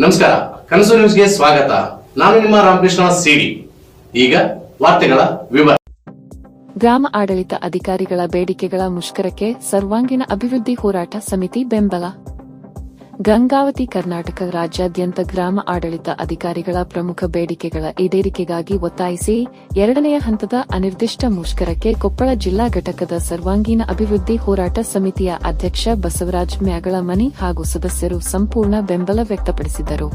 ನಮಸ್ಕಾರ, ಕನಸು ನ್ಯೂಸ್ಗೆ ಸ್ವಾಗತ. ನಾನು ನಿಮ್ಮ ರಾಮಕೃಷ್ಣ ಸಿಡಿ. ಈಗ ವಾರ್ತೆಗಳ ವಿವರ. ಗ್ರಾಮ ಆಡಳಿತ ಅಧಿಕಾರಿಗಳ ಬೇಡಿಕೆಗಳ ಮುಷ್ಕರಕ್ಕೆ ಸರ್ವಾಂಗೀಣ ಅಭಿವೃದ್ಧಿ ಹೋರಾಟ ಸಮಿತಿ ಬೆಂಬಲ. ಗಂಗಾವತಿ ಕರ್ನಾಟಕ ರಾಜ್ಯಾದ್ಯಂತ ಗ್ರಾಮ ಆಡಳಿತ ಅಧಿಕಾರಿಗಳ ಪ್ರಮುಖ ಬೇಡಿಕೆಗಳ ಈಡೇರಿಕೆಗಾಗಿ ಒತ್ತಾಯಿಸಿ ಎರಡನೆಯ ಹಂತದ ಅನಿರ್ದಿಷ್ಟ ಮುಷ್ಕರಕ್ಕೆ ಕೊಪ್ಪಳ ಜಿಲ್ಲಾ ಘಟಕದ ಸರ್ವಾಂಗೀಣ ಅಭಿವೃದ್ಧಿ ಹೋರಾಟ ಸಮಿತಿಯ ಅಧ್ಯಕ್ಷ ಬಸವರಾಜ್ ಮ್ಯಾಗಳಮನಿ ಹಾಗೂ ಸದಸ್ಯರು ಸಂಪೂರ್ಣ ಬೆಂಬಲ ವ್ಯಕ್ತಪಡಿಸಿದರು.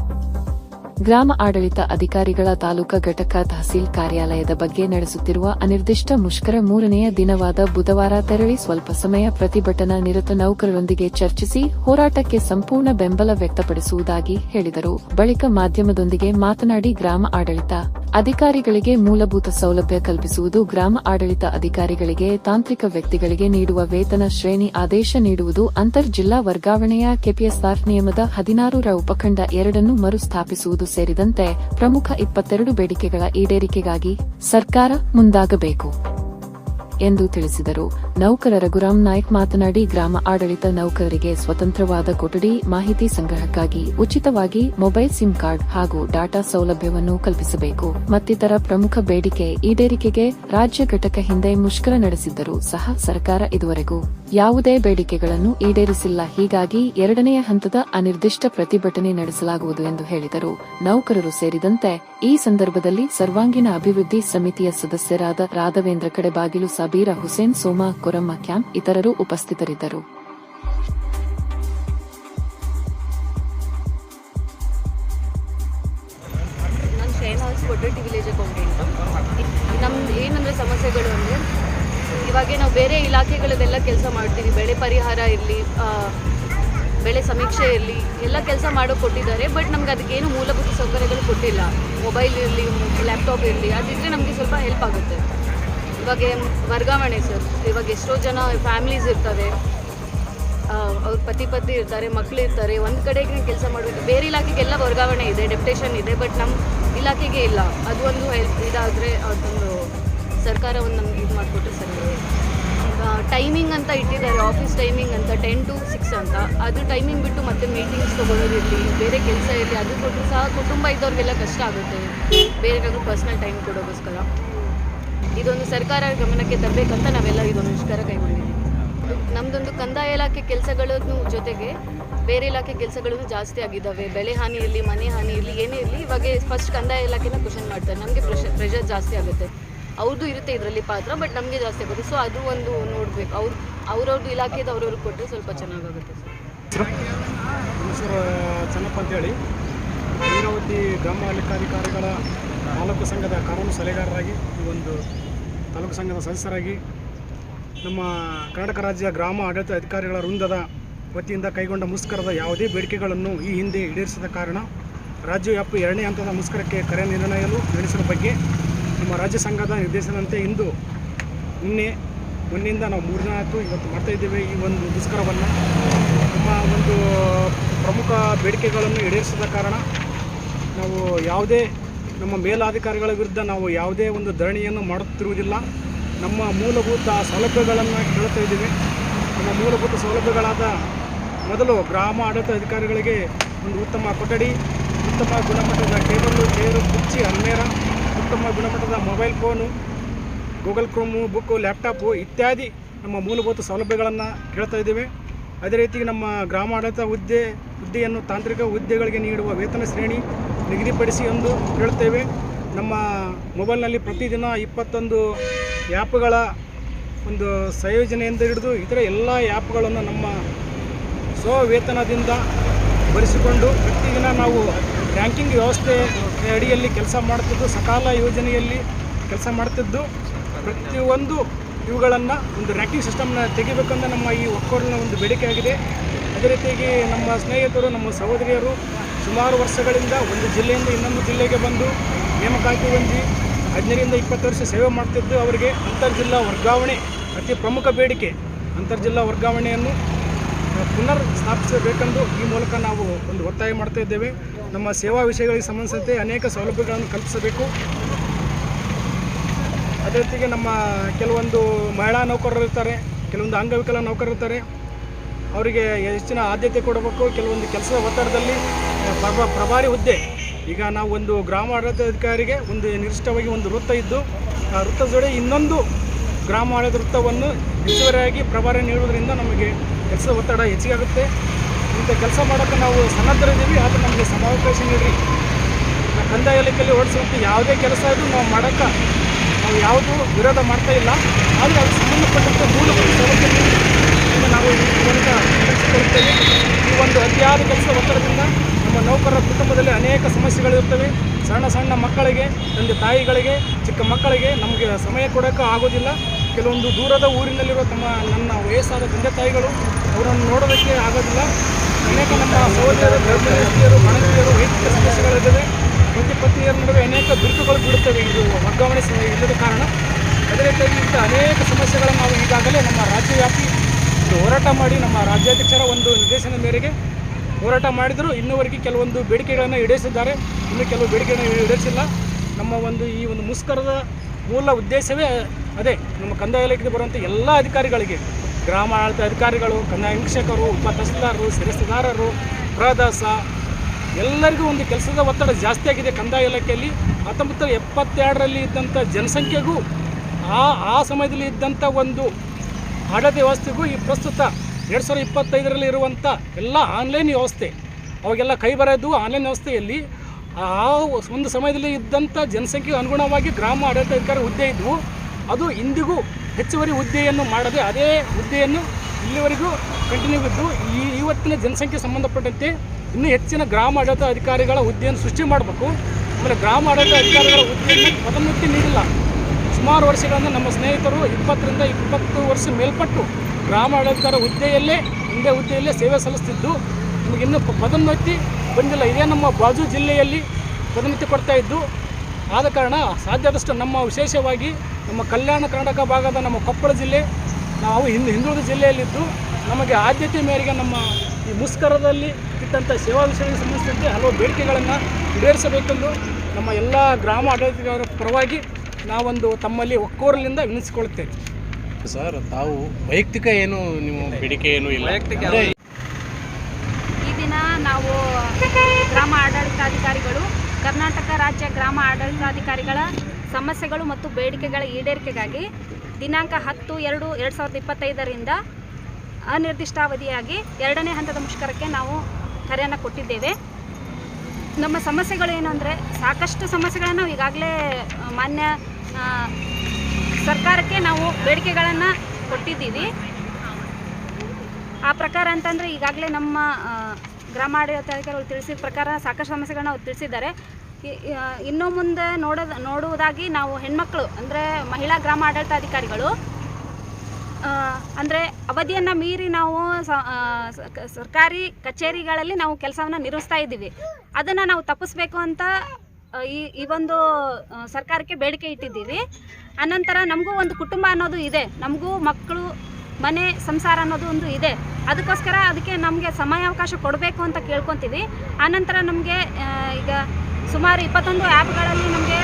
ಗ್ರಾಮ ಆಡಳಿತ ಅಧಿಕಾರಿಗಳ ತಾಲೂಕಾ ಘಟಕ ತಹಸೀಲ್ ಕಾರ್ಯಾಲಯದ ಬಗ್ಗೆ ನಡೆಸುತ್ತಿರುವ ಅನಿರ್ದಿಷ್ಟ ಮುಷ್ಕರ ಮೂರನೆಯ ದಿನವಾದ ಬುಧವಾರ ತೆರಳಿ ಸ್ವಲ್ಪ ಸಮಯ ಪ್ರತಿಭಟನಾ ನಿರತ ನೌಕರರೊಂದಿಗೆ ಚರ್ಚಿಸಿ ಹೋರಾಟಕ್ಕೆ ಸಂಪೂರ್ಣ ಬೆಂಬಲ ವ್ಯಕ್ತಪಡಿಸುವುದಾಗಿ ಹೇಳಿದರು. ಬಳಿಕ ಮಾಧ್ಯಮದೊಂದಿಗೆ ಮಾತನಾಡಿ ಗ್ರಾಮ ಆಡಳಿತ ಅಧಿಕಾರಿಗಳಿಗೆ ಮೂಲಭೂತ ಸೌಲಭ್ಯ ಕಲ್ಪಿಸುವುದು ಗ್ರಾಮ ಆಡಳಿತ ಅಧಿಕಾರಿಗಳಿಗೆ, ತಾಂತ್ರಿಕ ವ್ಯಕ್ತಿಗಳಿಗೆ ನೀಡುವ ವೇತನ ಶ್ರೇಣಿ ಆದೇಶ ನೀಡುವುದು ಅಂತರ್ ಜಿಲ್ಲಾ ವರ್ಗಾವಣೆಯ ಕೆಪಿಎಸ್ಆರ್ ನಿಯಮದ ಹದಿನಾರರ ಉಪಖಂಡ ಎರಡನ್ನು ಮರುಸ್ಥಾಪಿಸುವುದು ಸೇರಿದಂತೆ ಪ್ರಮುಖ ಇಪ್ಪತ್ತೆರಡು ಬೇಡಿಕೆಗಳ ಈಡೇರಿಕೆಗಾಗಿ ಸರ್ಕಾರ ಮುಂದಾಗಬೇಕು. ಎಂದು ತಿಳಿಸಿದರು. ನೌಕರ ರಘುರಾಮ್ ನಾಯ್ಕ್ ಮಾತನಾಡಿ, ಗ್ರಾಮ ಆಡಳಿತ ನೌಕರರಿಗೆ ಸ್ವತಂತ್ರವಾದ ಕೊಠಡಿ, ಮಾಹಿತಿ ಸಂಗ್ರಹಕ್ಕಾಗಿ ಉಚಿತವಾಗಿ ಮೊಬೈಲ್ ಸಿಮ್ ಕಾರ್ಡ್ ಹಾಗೂ ಡಾಟಾ ಸೌಲಭ್ಯವನ್ನು ಕಲ್ಪಿಸಬೇಕು. ಮತ್ತಿತರ ಪ್ರಮುಖ ಬೇಡಿಕೆ ಈಡೇರಿಕೆಗೆ ರಾಜ್ಯ ಘಟಕ ಹಿಂದೆ ಮುಷ್ಕರ ನಡೆಸಿದ್ದರೂ ಸಹ ಸರ್ಕಾರ ಇದುವರೆಗೂ ಯಾವುದೇ ಬೇಡಿಕೆಗಳನ್ನು ಈಡೇರಿಸಿಲ್ಲ. ಹೀಗಾಗಿ ಎರಡನೆಯ ಹಂತದ ಅನಿರ್ದಿಷ್ಟ ಪ್ರತಿಭಟನೆ ನಡೆಸಲಾಗುವುದು ಎಂದು ಹೇಳಿದರು. ನೌಕರರು ಸೇರಿದಂತೆ ಈ ಸಂದರ್ಭದಲ್ಲಿ ಸರ್ವಾಂಗೀಣ ಅಭಿವೃದ್ಧಿ ಸಮಿತಿಯ ಸದಸ್ಯರಾದ ರಾಘವೇಂದ್ರ ಕಡೆಬಾಗಿಲು ಸಬೀರ ಹುಸೇನ್, ಸೋಮಾ, ಕೊರಮ್ಮ ಕ್ಯಾಂಪ್ ಇತರರು ಉಪಸ್ಥಿತರಿದ್ದರು. ನಮ್ದು ಏನಂದರೆ ಸಮಸ್ಯೆಗಳು ಅಂದರೆ, ಇವಾಗ ನಾವು ಬೇರೆ ಇಲಾಖೆಗಳಲ್ಲೆಲ್ಲ ಕೆಲಸ ಮಾಡ್ತೀವಿ. ಬೆಳೆ ಪರಿಹಾರ ಇರಲಿ ಬೆಳೆ ಸಮೀಕ್ಷೆ ಇರಲಿ, ಎಲ್ಲ ಕೆಲಸ ಮಾಡೋ ಕೊಟ್ಟಿದ್ದಾರೆ. ಬಟ್ ನಮ್ಗೆ ಅದಕ್ಕೇನು ಮೂಲಭೂತ ಸೌಕರ್ಯಗಳು ಕೊಟ್ಟಿಲ್ಲ. ಮೊಬೈಲ್ ಇರಲಿ ಲ್ಯಾಪ್ಟಾಪ್ ಇರಲಿ, ಅದಿದ್ರೆ ನಮಗೆ ಸ್ವಲ್ಪ ಹೆಲ್ಪ್ ಆಗುತ್ತೆ. ಇವಾಗ ವರ್ಗಾವಣೆ ಸರ್. ಇವಾಗ ಎಷ್ಟೋ ಜನ ಫ್ಯಾಮಿಲೀಸ್ ಇರ್ತವೆ ಅವ್ರ ಪತಿ ಪತ್ನಿ ಇರ್ತಾರೆ ಮಕ್ಕಳು ಇರ್ತಾರೆ. ಒಂದು ಕಡೆಗೆ ಕೆಲಸ ಮಾಡಬೇಕು. ಬೇರೆ ಇಲಾಖೆಗೆಲ್ಲ ವರ್ಗಾವಣೆ ಇದೆ ಡೆಪ್ಟೇಷನ್ ಇದೆ ಬಟ್ ನಮ್ಮ ಇಲಾಖೆಗೆ ಇಲ್ಲ. ಅದು ಒಂದು ಹೆಲ್ಪ್ ಇದಾದರೆ ಅದೊಂದು ಸರ್ಕಾರ ಒಂದು ನಮ್ಗೆ ಇದು ಮಾಡಿಕೊಟ್ರೆ ಸರಿ. ಟೈಮಿಂಗ್ ಅಂತ ಇಟ್ಟಿದ್ದಾರೆ ಆಫೀಸ್ ಟೈಮಿಂಗ್ ಅಂತ ಟೆನ್ ಟು ಸಿಕ್ಸ್ ಅಂತ. ಅದು ಟೈಮಿಂಗ್ ಬಿಟ್ಟು ಮತ್ತೆ ಮೀಟಿಂಗ್ಸ್ ತೊಗೊಳೋದಿರಲಿ ಬೇರೆ ಕೆಲಸ ಇರಲಿ, ಅದು ಕೊಟ್ಟರು ಸಹ ಕುಟುಂಬ ಇದ್ದವ್ರಿಗೆಲ್ಲ ಕಷ್ಟ ಆಗುತ್ತೆ. ಬೇರೆ ಪರ್ಸ್ನಲ್ ಟೈಮ್ ಕೊಡೋಗೋಸ್ಕರ. ಇದೊಂದು ಸರ್ಕಾರ ಗಮನಕ್ಕೆ ತರಬೇಕಂತ ನಾವೆಲ್ಲ ಇದೊಂದು ಮುಷ್ಕರ ಕೈಗೊಂಡಿದ್ದೀವಿ. ನಮ್ಮದೊಂದು ಕಂದಾಯ ಇಲಾಖೆ ಕೆಲಸಗಳನ್ನು ಜೊತೆಗೆ ಬೇರೆ ಇಲಾಖೆ ಕೆಲಸಗಳು ಜಾಸ್ತಿ ಆಗಿದ್ದಾವೆ. ಬೆಳೆ ಹಾನಿ ಇರಲಿ ಮನೆ ಹಾನಿ ಇರಲಿ ಏನೇ ಇರಲಿ, ಇವಾಗ ಫಸ್ಟ್ ಕಂದಾಯ ಇಲಾಖೆನ ಕ್ವಶನ್ ಮಾಡ್ತಾರೆ. ನಮಗೆ ಪ್ರೆಷರ್ ಪ್ರೆಷರ್ ಜಾಸ್ತಿ ಆಗುತ್ತೆ. ಅವ್ರದ್ದು ಇರುತ್ತೆ ಇದರಲ್ಲಿ ಪಾತ್ರ ಬಟ್ ನಮಗೆ ಜಾಸ್ತಿ ಆಗುತ್ತೆ. ಸೊ ಅದು ಒಂದು ನೋಡಬೇಕು. ಅವ್ರು ಅವ್ರವ್ರದ್ದು ಇಲಾಖೆದು ಅವ್ರವ್ರಿಗೆ ಕೊಟ್ಟರೆ ಸ್ವಲ್ಪ ಚೆನ್ನಾಗಾಗುತ್ತೆ. ಸರ್ ಚೆನ್ನಪ್ಪ ಅಂತೇಳಿ. ಗ್ರಾಮ ಲೆಕ್ಕಾಧಿಕಾರಿಗಳ ತಾಲೂಕು ಸಂಘದ ಕಾನೂನು ಸಲಹೆಗಾರರಾಗಿ, ಈ ಒಂದು ತಾಲೂಕು ಸಂಘದ ಸದಸ್ಯರಾಗಿ, ನಮ್ಮ ಕರ್ನಾಟಕ ರಾಜ್ಯ ಗ್ರಾಮ ಆಡಳಿತ ಅಧಿಕಾರಿಗಳ ವೃಂದದ ವತಿಯಿಂದ ಕೈಗೊಂಡ ಮುಷ್ಕರದ ಯಾವುದೇ ಬೇಡಿಕೆಗಳನ್ನು ಈ ಹಿಂದೆ ಈಡೇರಿಸಿದ ಕಾರಣ ರಾಜ್ಯವ್ಯಾಪಿ ಎರಡನೇ ಹಂತದ ಮುಷ್ಕರಕ್ಕೆ ಕರೆ ನಿರ್ಣಯಲು ನಡೆಸುವ ಬಗ್ಗೆ ನಮ್ಮ ರಾಜ್ಯ ಸಂಘದ ನಿರ್ದೇಶನದಂತೆ ಇಂದು ನಿನ್ನೆ, ಮೊನ್ನೆಯಿಂದ ನಾವು ಮೂರನೇ ಆಯಿತು ಇವತ್ತು ಮಾಡ್ತಾ ಇದ್ದೇವೆ ಈ ಒಂದು ಮುಷ್ಕರವನ್ನು. ನಮ್ಮ ಒಂದು ಪ್ರಮುಖ ಬೇಡಿಕೆಗಳನ್ನು ಈಡೇರಿಸಿದ ಕಾರಣ ನಾವು ಯಾವುದೇ ನಮ್ಮ ಮೇಲಾಧಿಕಾರಿಗಳ ವಿರುದ್ಧ ನಾವು ಯಾವುದೇ ಒಂದು ಧರಣಿಯನ್ನು ಮಾಡುತ್ತಿರುವುದಿಲ್ಲ. ನಮ್ಮ ಮೂಲಭೂತ ಸೌಲಭ್ಯಗಳನ್ನು ಕೇಳ್ತಾ ಇದ್ದೀವಿ. ನಮ್ಮ ಮೂಲಭೂತ ಸೌಲಭ್ಯಗಳಾದ ಮೊದಲು ಗ್ರಾಮ ಆಡಳಿತ ಅಧಿಕಾರಿಗಳಿಗೆ ಒಂದು ಉತ್ತಮ ಕೊಠಡಿ, ಉತ್ತಮ ಗುಣಮಟ್ಟದ ಟೇಬಲ್ಲು ಚೇರು ಕುರ್ಚಿ ಅಲ್ಮೇರ ಉತ್ತಮ ಗುಣಮಟ್ಟದ mobile phone, Google Chromebook laptop ಇತ್ಯಾದಿ ನಮ್ಮ ಮೂಲಭೂತ ಸೌಲಭ್ಯಗಳನ್ನು ಕೇಳ್ತಾ ಇದ್ದೀವಿ. ಅದೇ ರೀತಿ ನಮ್ಮ ಗ್ರಾಮಾಡಳಿತ ಹುದ್ದೆ, ಹುದ್ದೆಯನ್ನು ತಾಂತ್ರಿಕ ಹುದ್ದೆಗಳಿಗೆ ನೀಡುವ ವೇತನ ಶ್ರೇಣಿ ನಿಗದಿಪಡಿಸಿ ಎಂದು ಹೇಳ್ತೇವೆ. ನಮ್ಮ ಮೊಬೈಲ್ನಲ್ಲಿ ಪ್ರತಿದಿನ ಇಪ್ಪತ್ತೊಂದು ಆ್ಯಪ್ಗಳ ಒಂದು ಸಂಯೋಜನೆಯಿಂದ ಹಿಡಿದು ಇತರ ಎಲ್ಲ ಆ್ಯಪ್ಗಳನ್ನು ನಮ್ಮ ಸ್ವವೇತನದಿಂದ ಭರಿಸಿಕೊಂಡು ಪ್ರತಿದಿನ ನಾವು ಬ್ಯಾಂಕಿಂಗ್ ವ್ಯವಸ್ಥೆ ಅಡಿಯಲ್ಲಿ ಕೆಲಸ ಮಾಡ್ತಿದ್ದು ಸಕಾಲ ಯೋಜನೆಯಲ್ಲಿ ಕೆಲಸ ಮಾಡ್ತಿದ್ದು ಪ್ರತಿಯೊಂದು ಇವುಗಳನ್ನು ಒಂದು ರ್ಯಾಂಕಿಂಗ್ ಸಿಸ್ಟಮ್ನ ತೆಗಿಬೇಕಂತ ನಮ್ಮ ಈ ಒಕ್ಕೊರಲಿನ ಒಂದು ಬೇಡಿಕೆ ಆಗಿದೆ. ಅದೇ ರೀತಿಯಾಗಿ ನಮ್ಮ ಸ್ನೇಹಿತರು, ನಮ್ಮ ಸಹೋದರಿಯರು ಸುಮಾರು ವರ್ಷಗಳಿಂದ ಒಂದು ಜಿಲ್ಲೆಯಿಂದ ಇನ್ನೊಂದು ಜಿಲ್ಲೆಗೆ ಬಂದು ನೇಮಕಾತಿ ಹೊಂದಿ ಹದಿನೈದರಿಂದ ಇಪ್ಪತ್ತು ವರ್ಷ ಸೇವೆ ಮಾಡ್ತಿದ್ದು ಅವರಿಗೆ ಅಂತರ್ಜಿಲ್ಲಾ ವರ್ಗಾವಣೆ ಅತಿ ಪ್ರಮುಖ ಬೇಡಿಕೆ. ಅಂತರ್ಜಿಲ್ಲಾ ವರ್ಗಾವಣೆಯನ್ನು ಪುನರ್ ಸ್ಥಾಪಿಸಬೇಕೆಂದು ಈ ಮೂಲಕ ನಾವು ಒಂದು ಒತ್ತಾಯ ಮಾಡ್ತಾ ಇದ್ದೇವೆ. ನಮ್ಮ ಸೇವಾ ವಿಷಯಗಳಿಗೆ ಸಂಬಂಧಿಸಿದಂತೆ ಅನೇಕ ಸೌಲಭ್ಯಗಳನ್ನು ಕಲ್ಪಿಸಬೇಕು. ಅದೇ ರೀತಿಗೆ ನಮ್ಮ ಕೆಲವೊಂದು ಮಹಿಳಾ ನೌಕರರು ಇರ್ತಾರೆ ಕೆಲವೊಂದು ಅಂಗವಿಕಲ ನೌಕರರು ಇರ್ತಾರೆ ಅವರಿಗೆ ಹೆಚ್ಚಿನ ಆದ್ಯತೆ ಕೊಡಬೇಕು? ಕೆಲವೊಂದು ಕೆಲಸದ ಒತ್ತಡದಲ್ಲಿ ಪ್ರಭ, ಪ್ರಭಾರಿ ಹುದ್ದೆ. ಈಗ ನಾವು ಒಂದು ಗ್ರಾಮ ಆಡಳಿತಾಧಿಕಾರಿಗೆ ಒಂದು ನಿರ್ದಿಷ್ಟವಾಗಿ ಒಂದು ವೃತ್ತ ಇದ್ದು, ಆ ವೃತ್ತದ ಜೊತೆ ಇನ್ನೊಂದು ಗ್ರಾಮ ಆಡಳಿತ ವೃತ್ತವನ್ನು ಹೆಚ್ಚುವರಿಯಾಗಿ ಪ್ರಭಾರ ನೀಡುವುದರಿಂದ ನಮಗೆ ಕೆಲಸದ ಒತ್ತಡ ಹೆಚ್ಚಿಗೆ ಆಗುತ್ತೆ ಇಂಥ ಕೆಲಸ ಮಾಡೋಕ್ಕೆ ನಾವು ಸನ್ನದ್ಧರಿದ್ದೀವಿ, ಆದರೆ ನಮಗೆ ಸಮಾವಕಾಶ ನೀಡ್ರಿ. ಕಂದಾಯ ಇಲಾಖೆಯಲ್ಲಿ ಓಡಿಸುವಂಥ ಯಾವುದೇ ಕೆಲಸ ಇದು ನಾವು ಮಾಡೋಕ್ಕೆ ನಾವು ಯಾವುದೂ ವಿರೋಧ ಮಾಡ್ತಾ ಇಲ್ಲ. ಆದರೆ ಅದು ಸಂಬಂಧಪಟ್ಟಂತೆ ಮೂಲಭೂತ ಈ ಮೂಲಕ ಒದಗಿಸಿಕೊಡುತ್ತೇವೆ ಈ ಒಂದು ಅತಿಯಾದ ಕೆಲಸ ಒತ್ತಡದಿಂದ ನಮ್ಮ ನೌಕರರ ಕುಟುಂಬದಲ್ಲಿ ಅನೇಕ ಸಮಸ್ಯೆಗಳಿರ್ತವೆ ಸಣ್ಣ ಸಣ್ಣ ಮಕ್ಕಳಿಗೆ ತಂದೆ ತಾಯಿಗಳಿಗೆ ಚಿಕ್ಕ ಮಕ್ಕಳಿಗೆ ನಮಗೆ ಸಮಯ ಕೊಡೋಕ್ಕೆ ಆಗೋದಿಲ್ಲ ಕೆಲವೊಂದು ದೂರದ ಊರಿನಲ್ಲಿರುವ ತಮ್ಮ ನನ್ನ ವಯಸ್ಸಾದ ತಂದೆ ತಾಯಿಗಳು ಅವರನ್ನು ನೋಡೋದಕ್ಕೆ ಆಗೋದಿಲ್ಲ ಅನೇಕ ನಮ್ಮ ಸಹೋದರರು ಗರ್ಭಿಣಿಯರು ಮನೆಯರು ವೈದ್ಯಕೀಯ ಸಮಸ್ಯೆಗಳಿದ್ದಾವೆ ಪತಿ ಪತ್ನಿಯರ ನಡುವೆ ಅನೇಕ ಬಿರುಕುಗಳು ಬಿಡುತ್ತವೆ ಇದು ವರ್ಗಾವಣೆ ಇಲ್ಲದ ಕಾರಣ ಅದೇ ರೀತಿಯಾಗಿ ಇಂಥ ಅನೇಕ ಸಮಸ್ಯೆಗಳನ್ನು ನಾವು ಈಗಾಗಲೇ ನಮ್ಮ ರಾಜ್ಯವ್ಯಾಪಿ ಒಂದು ಹೋರಾಟ ಮಾಡಿ ನಮ್ಮ ರಾಜ್ಯಾಧ್ಯಕ್ಷರ ಒಂದು ನಿರ್ದೇಶನದ ಮೇರೆಗೆ ಹೋರಾಟ ಮಾಡಿದರೂ. ಇನ್ನೂವರೆಗೆ ಕೆಲವೊಂದು ಬೇಡಿಕೆಗಳನ್ನು ಈಡೇರಿಸಿದ್ದಾರೆ. ಇನ್ನು ಕೆಲವು ಬೇಡಿಕೆಗಳನ್ನು ಈಡೇರಿಸಿಲ್ಲ. ನಮ್ಮ ಒಂದು ಈ ಒಂದು ಮುಷ್ಕರದ ಮೂಲ ಉದ್ದೇಶವೇ ಅದೇ. ನಮ್ಮ ಕಂದಾಯ ಇಲಾಖೆಗೆ ಬರುವಂಥ ಎಲ್ಲ ಅಧಿಕಾರಿಗಳಿಗೆ ಗ್ರಾಮ ಆಡಳಿತ ಅಧಿಕಾರಿಗಳು, ಕಂದಾಯ ವೀಕ್ಷಕರು, ಉಪ ತಹಸೀಲ್ದಾರರು ಸೆರೆಸ್ತಿದಾರರು ಪ್ರದಾಸ, ಎಲ್ಲರಿಗೂ ಒಂದು ಕೆಲಸದ ಒತ್ತಡ ಜಾಸ್ತಿ ಆಗಿದೆ ಕಂದಾಯ ಇಲಾಖೆಯಲ್ಲಿ. ಹತ್ತೊಂಬತ್ತು ಎಪ್ಪತ್ತೆರಡರಲ್ಲಿ ಇದ್ದಂಥ ಜನಸಂಖ್ಯೆಗೂ ಆ ಆ ಸಮಯದಲ್ಲಿ ಇದ್ದಂಥ ಒಂದು ಆಡಳಿತ ವ್ಯವಸ್ಥೆಗೂ ಈ ಪ್ರಸ್ತುತ ಎರಡು ಸಾವಿರದ ಇಪ್ಪತ್ತೈದರಲ್ಲಿ ಇರುವಂಥ ಎಲ್ಲ ಆನ್ಲೈನ್ ವ್ಯವಸ್ಥೆ, ಅವಾಗೆಲ್ಲ ಕೈ ಬರೋದು ಆನ್ಲೈನ್ ವ್ಯವಸ್ಥೆಯಲ್ಲಿ. ಆ ಒಂದು ಸಮಯದಲ್ಲಿ ಇದ್ದಂಥ ಜನಸಂಖ್ಯೆಗೆ ಅನುಗುಣವಾಗಿ ಗ್ರಾಮ ಆಡಳಿತಾಧಿಕಾರಿ ಹುದ್ದೆ ಇದ್ವು. ಅದು ಇಂದಿಗೂ ಹೆಚ್ಚುವರಿ ಹುದ್ದೆಯನ್ನು ಮಾಡದೆ ಅದೇ ಹುದ್ದೆಯನ್ನು ಇಲ್ಲಿವರೆಗೂ ಕಂಟಿನ್ಯೂ ಇದ್ದು ಈ ಇವತ್ತಿನ ಜನಸಂಖ್ಯೆ ಸಂಬಂಧಪಟ್ಟಂತೆ ಇನ್ನೂ ಹೆಚ್ಚಿನ ಗ್ರಾಮ ಆಡಳಿತ ಅಧಿಕಾರಿಗಳ ಹುದ್ದೆಯನ್ನು ಸೃಷ್ಟಿ ಮಾಡಬೇಕು. ಆಮೇಲೆ ಗ್ರಾಮ ಆಡಳಿತ ಅಧಿಕಾರಿಗಳ ಹುದ್ದೆಯನ್ನು ಪದೋನ್ನತಿ ನೀಡಿಲ್ಲ. ಸುಮಾರು ವರ್ಷಗಳಿಂದ ನಮ್ಮ ಸ್ನೇಹಿತರು ಇಪ್ಪತ್ತರಿಂದ ಇಪ್ಪತ್ತು ವರ್ಷ ಮೇಲ್ಪಟ್ಟು ಗ್ರಾಮ ಆಡಳಿತರ ಹುದ್ದೆಯಲ್ಲೇ, ಹಿಂದೆ ಹುದ್ದೆಯಲ್ಲೇ ಸೇವೆ ಸಲ್ಲಿಸ್ತಿದ್ದು. ಇನ್ನೂ ಪದೋನ್ನತಿ ಬಂದಿಲ್ಲ. ಇದೇ ನಮ್ಮ ಬಾಜು ಜಿಲ್ಲೆಯಲ್ಲಿ ಪದೋನ್ನತಿ ಕೊಡ್ತಾ ಇದ್ದು. ಆದ ಕಾರಣ ಸಾಧ್ಯದಷ್ಟು ನಮ್ಮ ವಿಶೇಷವಾಗಿ ನಮ್ಮ ಕಲ್ಯಾಣ ಕರ್ನಾಟಕ ಭಾಗದ ನಮ್ಮ ಕೊಪ್ಪಳ ಜಿಲ್ಲೆ, ನಾವು ಹಿಂದೆ, ಹಿಂದುಳಿದ ಜಿಲ್ಲೆಯಲ್ಲಿದ್ದು, ನಮಗೆ ಆದ್ಯತೆ ಮೇರೆಗೆ ನಮ್ಮ ಈ ಮುಷ್ಕರದಲ್ಲಿ ಇಟ್ಟಂಥ ಸೇವಾ ವಿಷಯಕ್ಕೆ ಸಂಬಂಧಿಸಿದಂತೆ ಹಲವು ಬೇಡಿಕೆಗಳನ್ನು ಈಡೇರಿಸಬೇಕೆಂದು ನಮ್ಮ ಎಲ್ಲ ಗ್ರಾಮ ಆಡಳಿತಗಾರರ ಪರವಾಗಿ ನಾವೊಂದು ತಮ್ಮಲ್ಲಿ ಒಕ್ಕೋರಲಿಂದ ವಿನಿಸಿಕೊಳ್ಳುತ್ತೇವೆ ಸರ್ ತಾವು ವೈಯಕ್ತಿಕ ಏನು ನಿಮ್ಮ ಬೇಡಿಕೆ ಏನು ಇಲ್ಲ? ಈ ದಿನ ನಾವು ಗ್ರಾಮ ಆಡಳಿತಾಧಿಕಾರಿಗಳು ಕರ್ನಾಟಕ ರಾಜ್ಯ ಗ್ರಾಮ ಆಡಳಿತಾಧಿಕಾರಿಗಳ ಸಮಸ್ಯೆಗಳು ಮತ್ತು ಬೇಡಿಕೆಗಳ ಈಡೇರಿಕೆಗಾಗಿ ದಿನಾಂಕ ಹತ್ತು ಎರಡು ಎರಡು ಸಾವಿರದ ಇಪ್ಪತ್ತೈದರಿಂದ ಅನಿರ್ದಿಷ್ಟಾವಧಿಯಾಗಿ ಎರಡನೇ ಹಂತದ ಮುಷ್ಕರಕ್ಕೆ ನಾವು ಕರೆಯನ್ನು ಕೊಟ್ಟಿದ್ದೇವೆ. ನಮ್ಮ ಸಮಸ್ಯೆಗಳು ಏನು ಅಂದರೆ ಸಾಕಷ್ಟು ಸಮಸ್ಯೆಗಳನ್ನು ನಾವು ಈಗಾಗಲೇ ಮಾನ್ಯ ಸರ್ಕಾರಕ್ಕೆ ನಾವು ಬೇಡಿಕೆಗಳನ್ನು ಕೊಟ್ಟಿದ್ದೀವಿ. ಆ ಪ್ರಕಾರ ಅಂತಂದರೆ ಈಗಾಗಲೇ ನಮ್ಮ ಗ್ರಾಮಾಡಳಿತಾಧಿಕಾರಿಗಳು ತಿಳಿಸಿದ ಪ್ರಕಾರ ಸಾಕಷ್ಟು ಸಮಸ್ಯೆಗಳನ್ನ ಅವ್ರು ತಿಳಿಸಿದ್ದಾರೆ. ಇನ್ನು ಮುಂದೆ ನೋಡೋದು, ನೋಡುವುದಾಗಿ ನಾವು ಹೆಣ್ಮಕ್ಳು, ಅಂದರೆ ಮಹಿಳಾ ಗ್ರಾಮ ಆಡಳಿತಾಧಿಕಾರಿಗಳು ಅಂದರೆ ಅವಧಿಯನ್ನು ಮೀರಿ ನಾವು ಸರ್ಕಾರಿ ಕಚೇರಿಗಳಲ್ಲಿ ನಾವು ಕೆಲಸವನ್ನು ನಿರ್ವಹಿಸ್ತಾ ಇದ್ದೀವಿ. ಅದನ್ನು ನಾವು ತಪ್ಪಿಸ್ಬೇಕು ಅಂತ ಈ ಈ ಒಂದು ಸರ್ಕಾರಕ್ಕೆ ಬೇಡಿಕೆ ಇಟ್ಟಿದ್ದೀವಿ. ಅನಂತರ ನಮಗೂ ಒಂದು ಕುಟುಂಬ ಅನ್ನೋದು ಇದೆ. ನಮಗೂ ಮಕ್ಕಳು, ಮನೆ, ಸಂಸಾರ ಅನ್ನೋದು ಒಂದು ಇದೆ. ಅದಕ್ಕೋಸ್ಕರ ಅದಕ್ಕೆ ನಮಗೆ ಸಮಯಾವಕಾಶ ಕೊಡಬೇಕು ಅಂತ ಕೇಳ್ಕೊತೀವಿ. ಆನಂತರ ನಮಗೆ ಈಗ ಸುಮಾರು ಇಪ್ಪತ್ತೊಂದು ಆ್ಯಪ್ಗಳಲ್ಲಿ ನಮಗೆ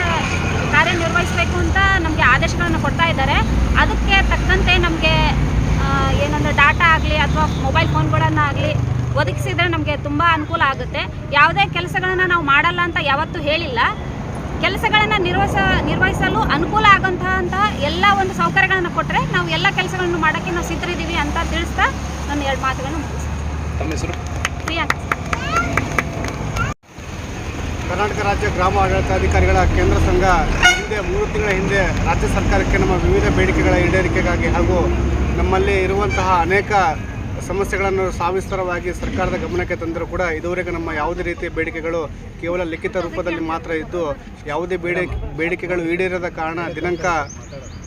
ಕಾರ್ಯನಿರ್ವಹಿಸಬೇಕು ಅಂತ ನಮಗೆ ಆದೇಶಗಳನ್ನು ಕೊಡ್ತಾ ಇದ್ದಾರೆ. ಅದಕ್ಕೆ ತಕ್ಕಂತೆ ನಮಗೆ ಏನಂದರೆ ಡಾಟಾ ಆಗಲಿ ಅಥವಾ ಮೊಬೈಲ್ ಫೋನ್ಗಳನ್ನು ಆಗಲಿ ಒದಗಿಸಿದರೆ ನಮಗೆ ತುಂಬ ಅನುಕೂಲ ಆಗುತ್ತೆ. ಯಾವುದೇ ಕೆಲಸಗಳನ್ನು ನಾವು ಮಾಡಲ್ಲ ಅಂತ ಯಾವತ್ತೂ ಹೇಳಿಲ್ಲ. ಕೆಲಸಗಳನ್ನು ನಿರ್ವಹಿಸ ನಿರ್ವಹಿಸಲು ಅನುಕೂಲ ಆಗಂತಹ ಎಲ್ಲ ಒಂದು ಸೌಕರ್ಯಗಳನ್ನು ಕೊಟ್ಟರೆ ನಾವು ಎಲ್ಲ ಕೆಲಸಗಳನ್ನು ಮಾಡೋಕ್ಕೆ ನಾವು ಸಿದ್ಧರಿದ್ದೀವಿ ಅಂತ ತಿಳಿಸ್ತಾ ನನ್ನ ಎರಡು ಮಾತುಗಳನ್ನು ಮುಗಿಸ್ತೀನಿ. ತಮ್ಮ ಹೆಸರು? ಪ್ರಿಯಾಂಕ ಕರ್ನಾಟಕ ರಾಜ್ಯ ಗ್ರಾಮ ಆಡಳಿತಾಧಿಕಾರಿಗಳ ಕೇಂದ್ರ ಸಂಘ ಹಿಂದೆ ಮೂರು ತಿಂಗಳ ಹಿಂದೆ ರಾಜ್ಯ ಸರ್ಕಾರಕ್ಕೆ ನಮ್ಮ ವಿವಿಧ ಬೇಡಿಕೆಗಳ ಈಡೇರಿಕೆಗಾಗಿ ಹಾಗೂ ನಮ್ಮಲ್ಲಿ ಇರುವಂತಹ ಅನೇಕ ಸಮಸ್ಯೆಗಳನ್ನು ಸಾವಿಸ್ತರವಾಗಿ ಸರ್ಕಾರದ ಗಮನಕ್ಕೆ ತಂದರೂ ಕೂಡ ಇದುವರೆಗೆ ನಮ್ಮ ಯಾವುದೇ ರೀತಿಯ ಬೇಡಿಕೆಗಳು ಕೇವಲ ಲಿಖಿತ ರೂಪದಲ್ಲಿ ಮಾತ್ರ ಇದ್ದು, ಯಾವುದೇ ಬೇಡಿ, ಬೇಡಿಕೆಗಳು ಈಡೇರದ ಕಾರಣ ದಿನಾಂಕ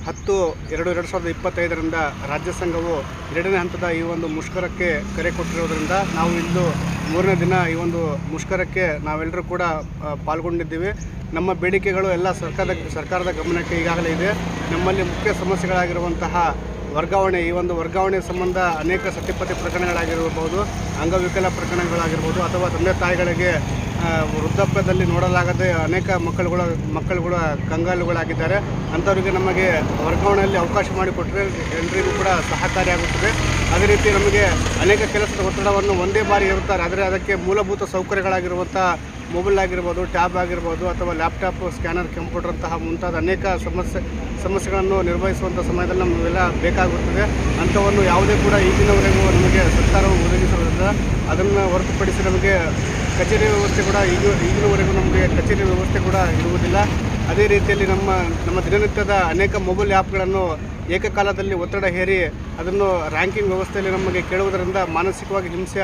ಹತ್ತು ಎರಡು ಎರಡು ಸಾವಿರದ ಇಪ್ಪತ್ತೈದರಿಂದ ರಾಜ್ಯ ಸಂಘವು ಎರಡನೇ ಹಂತದ ಈ ಒಂದು ಮುಷ್ಕರಕ್ಕೆ ಕರೆ ಕೊಟ್ಟಿರೋದರಿಂದ ನಾವು ಇಂದು ಮೂರನೇ ದಿನ ಈ ಒಂದು ಮುಷ್ಕರಕ್ಕೆ ನಾವೆಲ್ಲರೂ ಕೂಡ ಪಾಲ್ಗೊಂಡಿದ್ದೀವಿ. ನಮ್ಮ ಬೇಡಿಕೆಗಳು ಎಲ್ಲ ಸರ್ಕಾರದ ಸರ್ಕಾರದ ಗಮನಕ್ಕೆ ಈಗಾಗಲೇ ಇದೆ. ನಮ್ಮಲ್ಲಿ ಮುಖ್ಯ ಸಮಸ್ಯೆಗಳಾಗಿರುವಂತಹ ವರ್ಗಾವಣೆ, ಈ ಒಂದು ವರ್ಗಾವಣೆ ಸಂಬಂಧ ಅನೇಕ ಸತ್ಯಪತಿ ಪ್ರಕರಣಗಳಾಗಿರಬಹುದು ಅಂಗವಿಕಲ ಪ್ರಕರಣಗಳಾಗಿರ್ಬೋದು, ಅಥವಾ ತಂದೆ ತಾಯಿಗಳಿಗೆ ವೃದ್ಧಾಪ್ಯದಲ್ಲಿ ನೋಡಲಾಗದೆ ಅನೇಕ ಮಕ್ಕಳುಗಳ ಮಕ್ಕಳುಗಳ ಕಂಗಾಲುಗಳಾಗಿದ್ದಾರೆ. ಅಂಥವರಿಗೆ ನಮಗೆ ವರ್ಗಾವಣೆಯಲ್ಲಿ ಅವಕಾಶ ಮಾಡಿಕೊಟ್ಟರೆ ಜನರಿಗೂ ಕೂಡ ಸಹಕಾರಿಯಾಗುತ್ತದೆ ಅದೇ ರೀತಿ ನಮಗೆ ಅನೇಕ ಕೆಲಸದ ಒತ್ತಡವನ್ನು ಒಂದೇ ಬಾರಿ ಇರುತ್ತಾರೆ ಆದರೆ ಅದಕ್ಕೆ ಮೂಲಭೂತ ಸೌಕರ್ಯಗಳಾಗಿರುವಂಥ ಮೊಬೈಲ್ ಆಗಿರ್ಬೋದು ಟ್ಯಾಬ್ ಆಗಿರ್ಬೋದು ಅಥವಾ ಲ್ಯಾಪ್ಟಾಪ್ ಸ್ಕ್ಯಾನರ್ ಕಂಪ್ಯೂಟರ್ ಅಂತಹ ಮುಂತಾದ ಅನೇಕ ಸಮಸ್ಯೆ ಸಮಸ್ಯೆಗಳನ್ನು ನಿರ್ವಹಿಸುವಂಥ ಸಮಯದಲ್ಲಿ ನಮಗೆಲ್ಲ ಬೇಕಾಗುತ್ತದೆ. ಅಂಥವನ್ನು ಯಾವುದೇ ಕೂಡ ಈಗಿನವರೆಗೂ ನಮಗೆ ಸರ್ಕಾರವು ಒದಗಿಸುವುದರಿಂದ ಅದನ್ನು ಹೊರತುಪಡಿಸಿ ನಮಗೆ ಕಚೇರಿ ವ್ಯವಸ್ಥೆ ಕೂಡ ಈಗ ಈಗಿನವರೆಗೂ ನಮಗೆ ಕಚೇರಿ ವ್ಯವಸ್ಥೆ ಕೂಡ ಇರುವುದಿಲ್ಲ. ಅದೇ ರೀತಿಯಲ್ಲಿ ನಮ್ಮ ನಮ್ಮ ದಿನನಿತ್ಯದ ಅನೇಕ ಮೊಬೈಲ್ ಆ್ಯಪ್ಗಳನ್ನು ಏಕಕಾಲದಲ್ಲಿ ಒತ್ತಡ ಹೇರಿ ಅದನ್ನು ರ್ಯಾಂಕಿಂಗ್ ವ್ಯವಸ್ಥೆಯಲ್ಲಿ ನಮಗೆ ಕೇಳುವುದರಿಂದ ಮಾನಸಿಕವಾಗಿ ಹಿಂಸೆ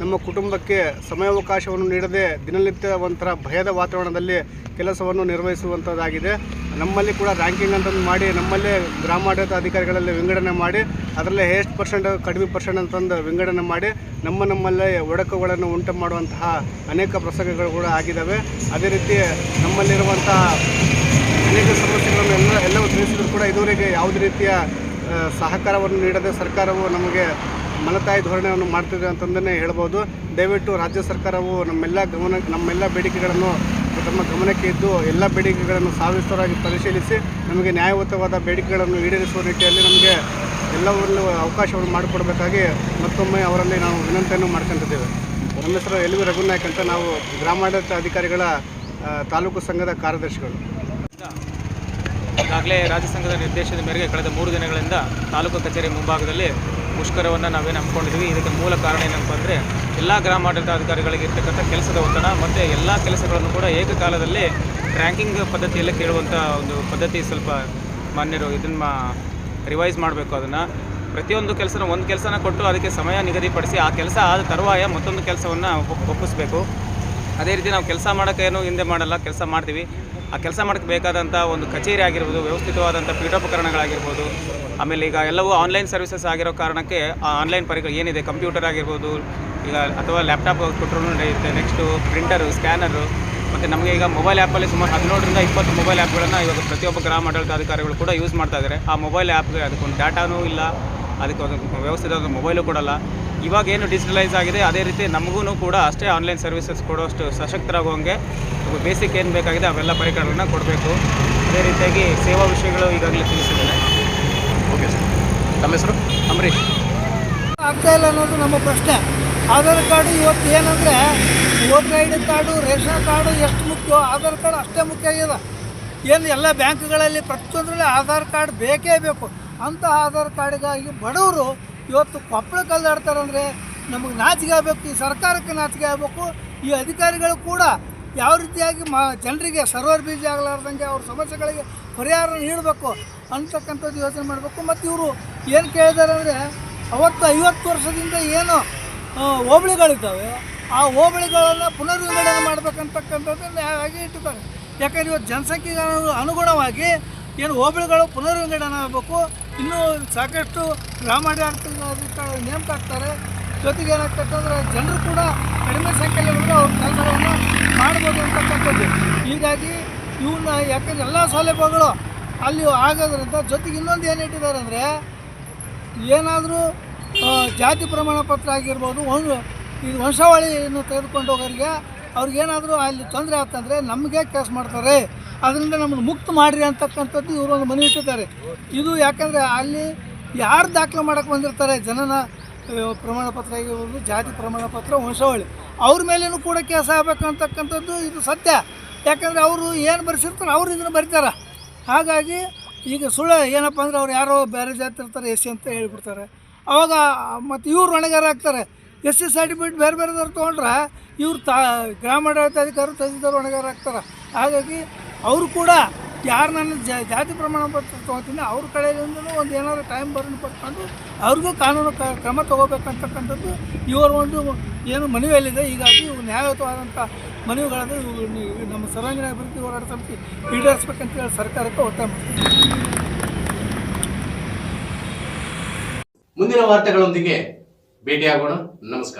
ನಮ್ಮ ಕುಟುಂಬಕ್ಕೆ ಸಮಯಾವಕಾಶವನ್ನು ನೀಡದೆ ದಿನನಿತ್ಯ ಒಂಥರ ಭಯದ ವಾತಾವರಣದಲ್ಲಿ ಕೆಲಸವನ್ನು ನಿರ್ವಹಿಸುವಂಥದ್ದಾಗಿದೆ ನಮ್ಮಲ್ಲಿ ಕೂಡ ರ್ಯಾಂಕಿಂಗ್ ಅಂತಂದು ಮಾಡಿ, ನಮ್ಮಲ್ಲೇ ಗ್ರಾಮಾಡಳಿತ ಅಧಿಕಾರಿಗಳಲ್ಲಿ ವಿಂಗಡಣೆ ಮಾಡಿ, ಅದರಲ್ಲೇ ಎಷ್ಟು ಪರ್ಸೆಂಟ್ ಕಡಿಮೆ ಪರ್ಸೆಂಟ್ ಅಂತಂದು ವಿಂಗಡಣೆ ಮಾಡಿ, ನಮ್ಮ ನಮ್ಮಲ್ಲೇ ಒಡಕುಗಳನ್ನು ಉಂಟು ಮಾಡುವಂತಹ ಅನೇಕ ಪ್ರಸಂಗಗಳು ಕೂಡ ಆಗಿದ್ದಾವೆ. ಅದೇ ರೀತಿ ನಮ್ಮಲ್ಲಿರುವಂತಹ ಅನೇಕ ಸಮಸ್ಯೆಗಳನ್ನು ಎಲ್ಲ ಎಲ್ಲವೂ ತಿಳಿಸಿದ್ರು ಕೂಡ ಇದುವರೆಗೆ ಯಾವುದೇ ರೀತಿಯ ಸಹಕಾರವನ್ನು ನೀಡದೆ ಸರ್ಕಾರವು ನಮಗೆ ಮಲತಾಯಿ ಧೋರಣೆಯನ್ನು ಮಾಡ್ತಿದೆ ಅಂತಂದೇ ಹೇಳ್ಬೋದು. ದಯವಿಟ್ಟು ರಾಜ್ಯ ಸರ್ಕಾರವು ನಮ್ಮೆಲ್ಲ ಗಮನ, ನಮ್ಮೆಲ್ಲ ಬೇಡಿಕೆಗಳನ್ನು ತಮ್ಮ ಗಮನಕ್ಕೆ ಇದ್ದು ಎಲ್ಲ ಬೇಡಿಕೆಗಳನ್ನು ಸಾವಿಸ್ತರಾಗಿ ಪರಿಶೀಲಿಸಿ ನಮಗೆ ನ್ಯಾಯಯುತವಾದ ಬೇಡಿಕೆಗಳನ್ನು ಈಡೇರಿಸುವ ನಿಟ್ಟಿನಲ್ಲಿ ನಮಗೆ ಎಲ್ಲವನ್ನು ಅವಕಾಶವನ್ನು ಮಾಡಿಕೊಡ್ಬೇಕಾಗಿ ಮತ್ತೊಮ್ಮೆ ಅವರಲ್ಲಿ ನಾವು ವಿನಂತಿಯನ್ನು ಮಾಡ್ಕೊಂಡಿದ್ದೇವೆ. ನಮ್ಮ ಹೆಸರು ಎಲ್ ವಿ ರಘುನಾಯಕ್ ಅಂತ ನಾವು ಗ್ರಾಮಾಡಳಿತ ಅಧಿಕಾರಿಗಳ ತಾಲೂಕು ಸಂಘದ ಕಾರ್ಯದರ್ಶಿಗಳು. ಈಗಾಗಲೇ ರಾಜ್ಯ ಸಂಘದ ನಿರ್ದೇಶನದ ಮೇರೆಗೆ ಕಳೆದ ಮೂರು ದಿನಗಳಿಂದ ತಾಲೂಕು ಕಚೇರಿ ಮುಂಭಾಗದಲ್ಲಿ ಮುಷ್ಕರವನ್ನು ನಾವೇನು ಹಮ್ಮಿಕೊಂಡಿದ್ದೀವಿ ಇದಕ್ಕೆ ಮೂಲ ಕಾರಣ ಏನಪ್ಪ ಅಂದರೆ ಎಲ್ಲ ಗ್ರಾಮಾಡಳಿತಾಧಿಕಾರಿಗಳಿಗೆ ಇರ್ತಕ್ಕಂಥ ಕೆಲಸದ ಒತ್ತಡ ಮತ್ತು ಎಲ್ಲ ಕೆಲಸಗಳನ್ನು ಕೂಡ ಏಕಕಾಲದಲ್ಲಿ ರ್ಯಾಂಕಿಂಗ್ ಪದ್ಧತಿಯಲ್ಲೇ ಕೇಳುವಂಥ ಒಂದು ಪದ್ಧತಿ ಸ್ವಲ್ಪ ಮಾನ್ಯರು ಇದನ್ನು ರಿವೈಸ್ ಮಾಡಬೇಕು ಅದನ್ನು. ಪ್ರತಿಯೊಂದು ಕೆಲಸನ ಒಂದು ಕೆಲಸನ ಕೊಟ್ಟು ಅದಕ್ಕೆ ಸಮಯ ನಿಗದಿಪಡಿಸಿ ಆ ಕೆಲಸ ಆದ ತರುವಾಯ ಮತ್ತೊಂದು ಕೆಲಸವನ್ನು ಒಪ್ಪಿಸಬೇಕು. ಅದೇ ರೀತಿ ನಾವು ಕೆಲಸ ಮಾಡೋಕ್ಕೇನು ಹಿಂದೆ ಮಾಡಲ್ಲ, ಕೆಲಸ ಮಾಡ್ತೀವಿ. ಆ ಕೆಲಸ ಮಾಡೋಕ್ಕೆ ಬೇಕಾದಂಥ ಒಂದು ಕಚೇರಿ ಆಗಿರ್ಬೋದು, ವ್ಯವಸ್ಥಿತವಾದಂಥ ಪೀಠೋಪಕರಣಗಳಾಗಿರ್ಬೋದು, ಆಮೇಲೆ ಈಗ ಎಲ್ಲವೂ ಆನ್ಲೈನ್ ಸರ್ವಿಸಸ್ ಆಗಿರೋ ಕಾರಣಕ್ಕೆ ಆ ಆನ್ಲೈನ್ ಪರಿಕರ, ಏನಿದೆ ಕಂಪ್ಯೂಟರ್ ಆಗಿರ್ಬೋದು, ಈಗ ಅಥವಾ ಲ್ಯಾಪ್ಟಾಪ್ ಕೊಟ್ಟರು ನಡೆಯುತ್ತೆ ನೆಕ್ಸ್ಟು ಪ್ರಿಂಟರು ಸ್ಕ್ಯಾನರು ಮತ್ತು ನಮಗೆ ಈಗ ಮೊಬೈಲ್ ಆ್ಯಪಲ್ಲಿ ಸುಮಾರು ಹದಿನೇಳರಿಂದ ಇಪ್ಪತ್ತು ಮೊಬೈಲ್ ಆ್ಯಪ್ಗಳನ್ನು ಇವಾಗ ಪ್ರತಿಯೊಬ್ಬ ಗ್ರಾಮ ಆಡಳಿತಾಧಿಕಾರಿಗಳು ಕೂಡ ಯೂಸ್ ಮಾಡ್ತಾ ಇದ್ದಾರೆ ಆ ಮೊಬೈಲ್ ಆ್ಯಪ್ಗೆ ಅದಕ್ಕೊಂದು ಡಾಟಾನೂ ಇಲ್ಲ. ಅದಕ್ಕೆ ಒಂದು ವ್ಯವಸ್ಥಿತವಾದ ಮೊಬೈಲು ಕೊಡಲ್ಲ. ಇವಾಗ ಏನು ಡಿಜಿಟಲೈಸ್ ಆಗಿದೆ ಅದೇ ರೀತಿ ನಮಗೂ ಕೂಡ ಅಷ್ಟೇ ಆನ್ಲೈನ್ ಸರ್ವಿಸಸ್ ಕೊಡೋಷ್ಟು ಸಶಕ್ತರಾಗುವಂಗೆ ಬೇಸಿಕ್ ಏನು ಬೇಕಾಗಿದೆ ಅವೆಲ್ಲ ಪರಿಕರಗಳನ್ನ ಕೊಡಬೇಕು. ಅದೇ ರೀತಿಯಾಗಿ ಸೇವಾ ವಿಷಯಗಳು ಈಗಾಗಲೇ ತಿಳಿಸಿದ್ದಾರೆ. ಓಕೆ ಸರ್ ನಮ್ಮ ಹೆಸರು? ಅಂಬರೀಶ್ ಆಗ್ತಾ ಇಲ್ಲ ಅನ್ನೋದು ನಮ್ಮ ಪ್ರಶ್ನೆ. ಆಧಾರ್ ಕಾರ್ಡು ಇವತ್ತು ಏನಂದರೆ voter I D card ration card ಎಷ್ಟು ಮುಖ್ಯ ಆಧಾರ್ ಕಾರ್ಡ್ ಅಷ್ಟೇ ಮುಖ್ಯ ಆಗಿದೆ ಏನು ಎಲ್ಲ ಬ್ಯಾಂಕ್ಗಳಲ್ಲಿ ಪ್ರತಿಯೊಂದರಲ್ಲಿ ಆಧಾರ್ ಕಾರ್ಡ್ ಬೇಕೇ ಬೇಕು. ಅಂಥ ಆಧಾರ್ ಕಾರ್ಡ್ಗಾಗಿ ಬಡವರು ಇವತ್ತು ಕೊಪ್ಪಳ ಕಲ್ದಾಡ್ತಾರಂದರೆ ನಮಗೆ ನಾಚಿಕೆ ಆಗಬೇಕು, ಈ ಸರ್ಕಾರಕ್ಕೆ ನಾಚಿಕೆ ಆಗಬೇಕು, ಈ ಅಧಿಕಾರಿಗಳು ಕೂಡ ಯಾವ ರೀತಿಯಾಗಿ ಮ ಜನರಿಗೆ ಸರ್ವರ್ ಬೀಜ ಆಗಲಾರ್ದಂಗೆ ಅವ್ರ ಸಮಸ್ಯೆಗಳಿಗೆ ಪರಿಹಾರ ನೀಡಬೇಕು ಅಂತಕ್ಕಂಥದ್ದು ಯೋಚನೆ ಮಾಡಬೇಕು. ಮತ್ತು ಇವರು ಏನು ಕೇಳಿದ್ದಾರೆ ಅಂದರೆ ಅವತ್ತು ಐವತ್ತು ವರ್ಷದಿಂದ ಏನು ಹೋಬಳಿಗಳಿದ್ದಾವೆ, ಆ ಹೋಬಳಿಗಳನ್ನು ಪುನರ್ವಿಂಗಡಣೆ ಮಾಡಬೇಕಂತಕ್ಕಂಥದ್ದು ನ್ಯಾಯವಾಗಿ ಇಟ್ಟಿದ್ದಾರೆ. ಯಾಕಂದ್ರೆ ಇವತ್ತು ಜನಸಂಖ್ಯೆಗೆ ಅನು- ಅನುಗುಣವಾಗಿ ಏನು ಹೋಬಳಿಗಳು ಪುನರ್ವಿಂಗಡಣೆ ಆಗಬೇಕು ಇನ್ನೂ ಸಾಕಷ್ಟು ಗ್ರಾಮಾಡಳಿತ ನೇಮಕ ಆಗ್ತಾರೆ ಜೊತೆಗೆ ಏನಾಗ್ತಂದ್ರೆ ಜನರು ಕೂಡ ಕಡಿಮೆ ಸಂಖ್ಯೆಯಲ್ಲಿ ಕೂಡ ಅವ್ರ ಕೆಲಸಗಳನ್ನು ಮಾಡ್ಬೋದು ಅಂತಕ್ಕಂಥದ್ದು. ಹೀಗಾಗಿ ಇವನ್ನ ಯಾಕಂದ್ರೆ ಎಲ್ಲ ಸೌಲಭ್ಯಗಳು ಅಲ್ಲಿ ಆಗೋದ್ರಿಂದ ಜೊತೆಗೆ ಇನ್ನೊಂದು ಏನು ಇಟ್ಟಿದ್ದಾರೆ ಅಂದರೆ, ಏನಾದರೂ ಜಾತಿ ಪ್ರಮಾಣ ಪತ್ರ ಆಗಿರ್ಬೋದು ಒಂದು ಇದು ವಂಶಾವಳಿಯನ್ನು ತೆಗೆದುಕೊಂಡು ಹೋಗೋರಿಗೆ ಅವ್ರಿಗೇನಾದರೂ ಅಲ್ಲಿ ತೊಂದರೆ ಆಗ್ತಂದರೆ ನಮಗೆ ಕೇಸ್ ಮಾಡ್ತಾರೆ. ಅದರಿಂದ ನಮ್ಮನ್ನು ಮುಕ್ತ ಮಾಡಿರಿ ಅಂತಕ್ಕಂಥದ್ದು ಇವರು ಒಂದು ಮನವಿ ಇಟ್ಟಿದ್ದಾರೆ. ಇದು ಯಾಕಂದರೆ ಅಲ್ಲಿ ಯಾರು ದಾಖಲೆ ಮಾಡೋಕ್ಕೆ ಬಂದಿರ್ತಾರೆ, ಜನನ ಪ್ರಮಾಣ ಪತ್ರ ಆಗಿರ್ಬೋದು, ಜಾತಿ ಪ್ರಮಾಣ ಪತ್ರ, ವಂಶಾವಳಿ, ಅವ್ರ ಮೇಲೇನು ಕೂಡ ಕೆಲಸ ಆಗಬೇಕು ಅಂತಕ್ಕಂಥದ್ದು ಇದು ಸತ್ಯ. ಯಾಕಂದರೆ ಅವರು ಏನು ಬರೆಸಿರ್ತಾರೆ ಅವ್ರು ಇದನ್ನು ಬರೀತಾರೆ. ಹಾಗಾಗಿ ಈಗ ಸುಳ್ಳು ಏನಪ್ಪ ಅಂದ್ರೆ ಅವ್ರು ಯಾರೋ ಬೇರೆ ಜಾತಿ ಇರ್ತಾರೆ ಎಸ್ ಸಿ ಅಂತ ಹೇಳಿಬಿಡ್ತಾರೆ. ಅವಾಗ ಮತ್ತು ಇವ್ರು ಹೊಣೆಗಾರ ಆಗ್ತಾರೆ. ಎಸ್ ಸಿ ಸರ್ಟಿಫಿಕೇಟ್ ಬೇರೆ ಬೇರೆದವ್ರು ತೊಗೊಂಡ್ರೆ ಇವ್ರು ತಾ ಗ್ರಾಮಾಡಳಿತಾಧಿಕಾರಿ ತಹಸೀಲ್ದಾರ್ ಹೊಣೆಗಾರ ಆಗ್ತಾರೆ. ಹಾಗಾಗಿ ಅವರು ಕೂಡ ಯಾರು ನನ್ನ ಜಾತಿ ಪ್ರಮಾಣ ಪತ್ರ ತೊಗೊತೀನಿ, ಅವ್ರ ಕಡೆಯಿಂದಲೂ ಒಂದು ಏನಾದರೂ ಟೈಮ್ ಬರೋಣ ಪಡ್ಕೊಂಡು ಅವ್ರಿಗೂ ಕಾನೂನು ಕ್ರಮ ತೊಗೋಬೇಕಂತಕ್ಕಂಥದ್ದು ಇವರ ಒಂದು ಏನು ಮನವಿಯಲ್ಲಿದೆ. ಹೀಗಾಗಿ ಇವು ನ್ಯಾಯಯುತವಾದಂಥ ಮನವಿಗಳನ್ನು ಇವು ನಮ್ಮ ಸರ್ವಾಂಗೀಣ ಅಭಿವೃದ್ಧಿ ಹೋರಾಟ ಸಮಿತಿ ಈಡೇರಿಸ್ಬೇಕಂತೇಳಿ ಸರ್ಕಾರಕ್ಕೆ ಒತ್ತಾಯ ಮಾಡ್ತೀವಿ ಮುಂದಿನ ವಾರ್ತೆಗಳೊಂದಿಗೆ ಭೇಟಿಯಾಗೋಣ. ನಮಸ್ಕಾರ.